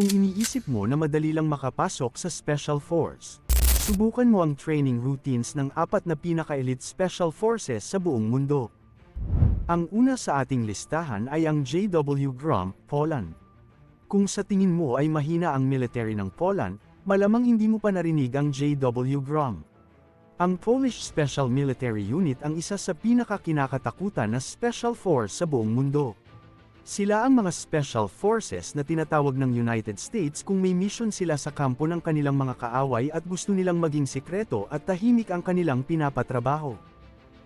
Kung iniisip mo na madali lang makapasok sa Special Force, subukan mo ang training routines ng apat na pinaka-elite Special Forces sa buong mundo. Ang una sa ating listahan ay ang JW Grom, Poland. Kung sa tingin mo ay mahina ang military ng Poland, malamang hindi mo pa narinig ang JW Grom. Ang Polish Special Military Unit ang isa sa pinakakinakatakutan na special force sa buong mundo. Sila ang mga special forces na tinatawag ng United States kung may mission sila sa kampo ng kanilang mga kaaway at gusto nilang maging sikreto at tahimik ang kanilang pinapatrabaho.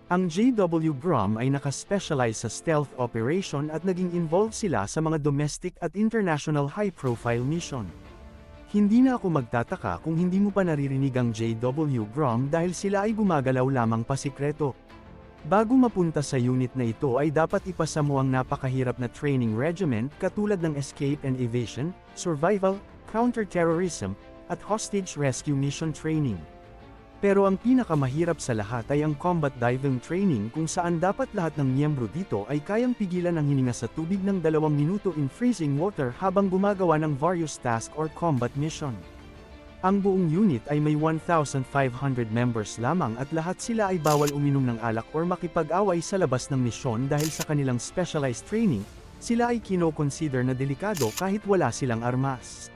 Ang JW Grom ay nakaspecialize sa stealth operation at naging involved sila sa mga domestic at international high-profile mission. Hindi na ako magtataka kung hindi mo pa naririnig ang JW Grom dahil sila ay gumagalaw lamang pasikreto. Bago mapunta sa unit na ito ay dapat ipasa mo ang napakahirap na training regimen katulad ng escape and evasion, survival, counter-terrorism, at hostage rescue mission training. Pero ang pinakamahirap sa lahat ay ang combat diving training kung saan dapat lahat ng miyembro dito ay kayang pigilan ang hininga sa tubig ng dalawang minuto in freezing water habang gumagawa ng various task or combat mission. Ang buong unit ay may 1,500 members lamang at lahat sila ay bawal uminom ng alak or makipag-away sa labas ng misyon dahil sa kanilang specialized training, sila ay kino-consider na delikado kahit wala silang armas.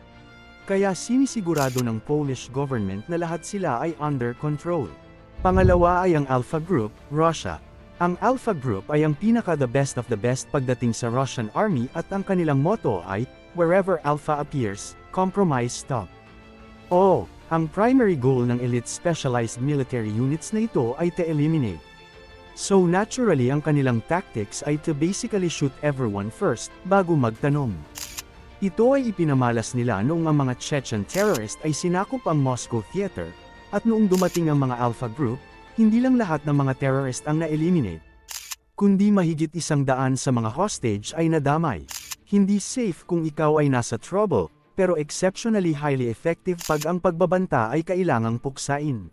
Kaya sinisigurado ng Polish government na lahat sila ay under control. Pangalawa ay ang Alpha Group, Russia. Ang Alpha Group ay ang pinaka the best of the best pagdating sa Russian Army at ang kanilang motto ay, Wherever Alpha appears, compromise stop. Oo, ang primary goal ng elite specialized military units na ito ay to eliminate. So naturally ang kanilang tactics ay to basically shoot everyone first, bago magtanong. Ito ay ipinamalas nila noong ang mga Chechen terrorist ay sinakop ang Moscow Theater, at noong dumating ang mga Alpha Group, hindi lang lahat ng mga terrorist ang na-eliminate. Kundi mahigit isang daan sa mga hostage ay nadamay. Hindi safe kung ikaw ay nasa trouble, pero exceptionally highly effective pag ang pagbabanta ay kailangang puksain.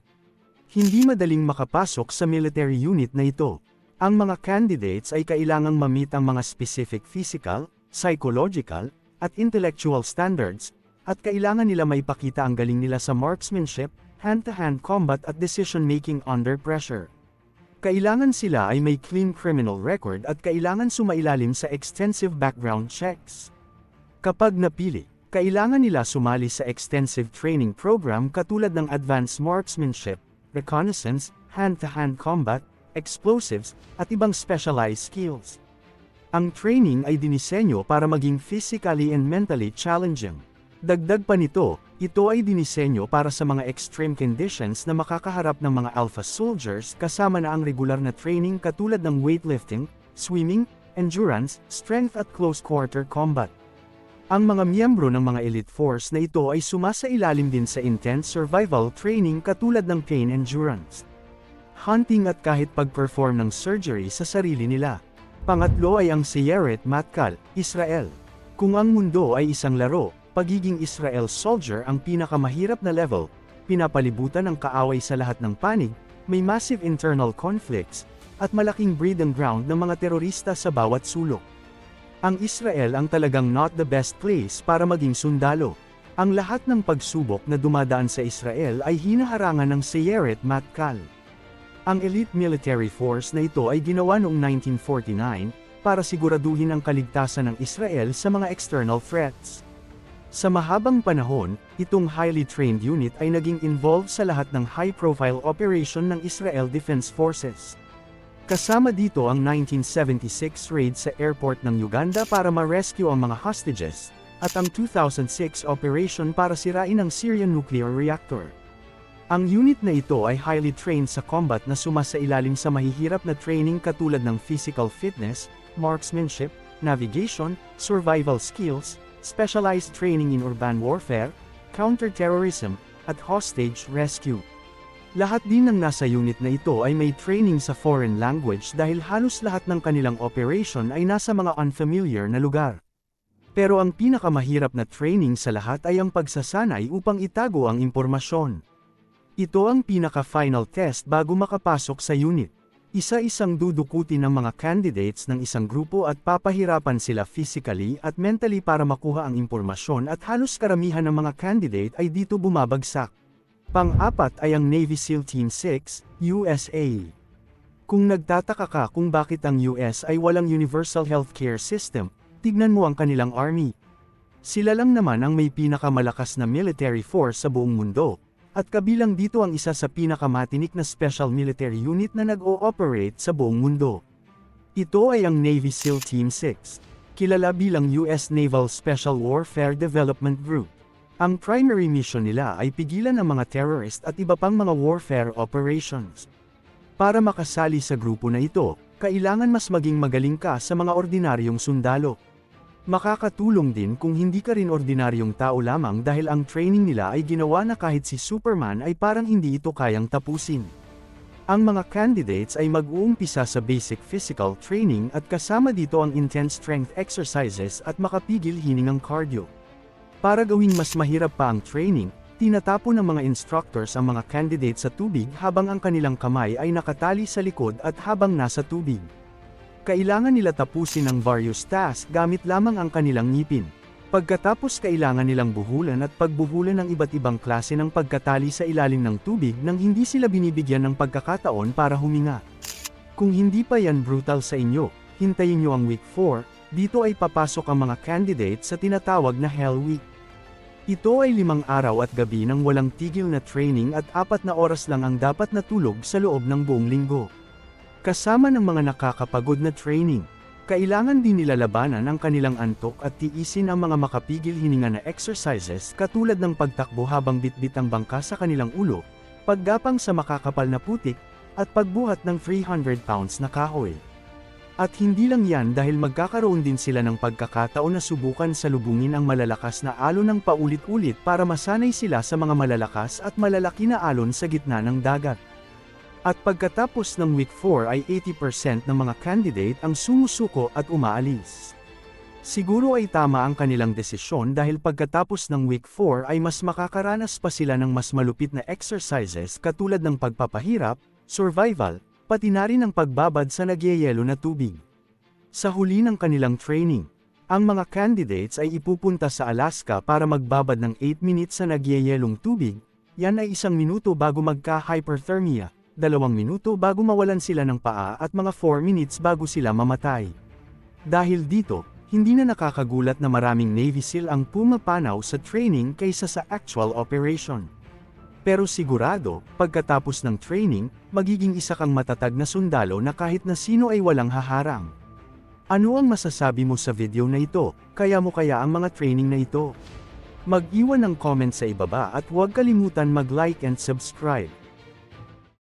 Hindi madaling makapasok sa military unit na ito. Ang mga candidates ay kailangang mamit ang mga specific physical, psychological, at intellectual standards, at kailangan nila maipakita ang galing nila sa marksmanship, hand-to-hand combat at decision-making under pressure. Kailangan sila ay may clean criminal record at kailangan sumailalim sa extensive background checks. Kapag napili, kailangan nila sumali sa extensive training program katulad ng advanced marksmanship, reconnaissance, hand-to-hand combat, explosives, at ibang specialized skills. Ang training ay dinisenyo para maging physically and mentally challenging. Dagdag pa nito, ito ay dinisenyo para sa mga extreme conditions na makakaharap ng mga alpha soldiers kasama na ang regular na training katulad ng weightlifting, swimming, endurance, strength at close quarter combat. Ang mga miyembro ng mga elite force na ito ay sumasailalim din sa intense survival training katulad ng pain endurance, hunting at kahit pag-perform ng surgery sa sarili nila. Pangatlo ay ang Seyeret Matkal, Israel. Kung ang mundo ay isang laro, pagiging Israel soldier ang pinakamahirap na level, pinapalibutan ng kaaway sa lahat ng panig, may massive internal conflicts, at malaking breeding ground ng mga terorista sa bawat sulok. Ang Israel ang talagang not the best place para maging sundalo. Ang lahat ng pagsubok na dumadaan sa Israel ay hinaharangan ng Seyeret Matkal. Ang elite military force na ito ay ginawa noong 1949 para siguraduhin ang kaligtasan ng Israel sa mga external threats. Sa mahabang panahon, itong highly trained unit ay naging involved sa lahat ng high-profile operation ng Israel Defense Forces. Kasama dito ang 1976 raid sa airport ng Uganda para ma-rescue ang mga hostages, at ang 2006 operation para sirain ang Syrian nuclear reactor. Ang unit na ito ay highly trained sa combat na sumasailalim sa mahihirap na training katulad ng physical fitness, marksmanship, navigation, survival skills, specialized training in urban warfare, counter-terrorism, at hostage rescue. Lahat din ng nasa unit na ito ay may training sa foreign language dahil halos lahat ng kanilang operation ay nasa mga unfamiliar na lugar. Pero ang pinakamahirap na training sa lahat ay ang pagsasanay upang itago ang impormasyon. Ito ang pinaka-final test bago makapasok sa unit. Isa-isang dudukutin ng mga candidates ng isang grupo at papahirapan sila physically at mentally para makuha ang impormasyon at halos karamihan ng mga candidate ay dito bumabagsak. Pang-apat ay ang Navy SEAL Team 6, USA. Kung nagtataka ka kung bakit ang US ay walang universal healthcare system, tignan mo ang kanilang army. Sila lang naman ang may pinakamalakas na military force sa buong mundo, at kabilang dito ang isa sa pinakamatinik na special military unit na nag-ooperate sa buong mundo. Ito ay ang Navy SEAL Team 6, kilala bilang US Naval Special Warfare Development Group. Ang primary mission nila ay pigilan ang mga terrorist at iba pang mga warfare operations. Para makasali sa grupo na ito, kailangan mas maging magaling ka sa mga ordinaryong sundalo. Makakatulong din kung hindi ka rin ordinaryong tao lamang dahil ang training nila ay ginawa na kahit si Superman ay parang hindi ito kayang tapusin. Ang mga candidates ay mag-uumpisa sa basic physical training at kasama dito ang intense strength exercises at makapigil hiningang cardio. Para gawing mas mahirap pa ang training, tinatapon ng mga instructors ang mga candidates sa tubig habang ang kanilang kamay ay nakatali sa likod at habang nasa tubig. Kailangan nila tapusin ang various tasks gamit lamang ang kanilang ngipin. Pagkatapos kailangan nilang buhulan at pagbuhulan ng iba't ibang klase ng pagkatali sa ilalim ng tubig nang hindi sila binibigyan ng pagkakataon para huminga. Kung hindi pa yan brutal sa inyo, hintayin nyo ang week 4, dito ay papasok ang mga candidates sa tinatawag na Hell Week. Ito ay limang araw at gabi ng walang tigil na training at apat na oras lang ang dapat natulog sa loob ng buong linggo. Kasama ng mga nakakapagod na training, kailangan din nila labanan ang kanilang antok at tiisin ang mga makapigil hininga na exercises katulad ng pagtakbo habang bitbit ang bangka sa kanilang ulo, paggapang sa makakapal na putik, at pagbuhat ng 300 pounds na kahoy. At hindi lang yan dahil magkakaroon din sila ng pagkakataon na subukan sa lubungin ang malalakas na alon ng paulit-ulit para masanay sila sa mga malalakas at malalaki na alon sa gitna ng dagat. At pagkatapos ng week 4 ay 80% ng mga candidate ang sumusuko at umaalis. Siguro ay tama ang kanilang desisyon dahil pagkatapos ng week 4 ay mas makakaranas pa sila ng mas malupit na exercises katulad ng pagpapahirap, survival, pati na rin ang pagbabad sa nagyayelo na tubig. Sa huli ng kanilang training, ang mga candidates ay ipupunta sa Alaska para magbabad ng 8 minutes sa nagyayelong tubig, yan ay isang minuto bago magka-hyperthermia dalawang minuto bago mawalan sila ng paa at mga 4 minutes bago sila mamatay. Dahil dito, hindi na nakakagulat na maraming Navy SEAL ang pumapanaw sa training kaysa sa actual operation. Pero sigurado, pagkatapos ng training, magiging isa kang matatag na sundalo na kahit na sino ay walang haharang. Ano ang masasabi mo sa video na ito, kaya mo kaya ang mga training na ito? Mag-iwan ng comment sa ibaba at huwag kalimutan mag-like and subscribe.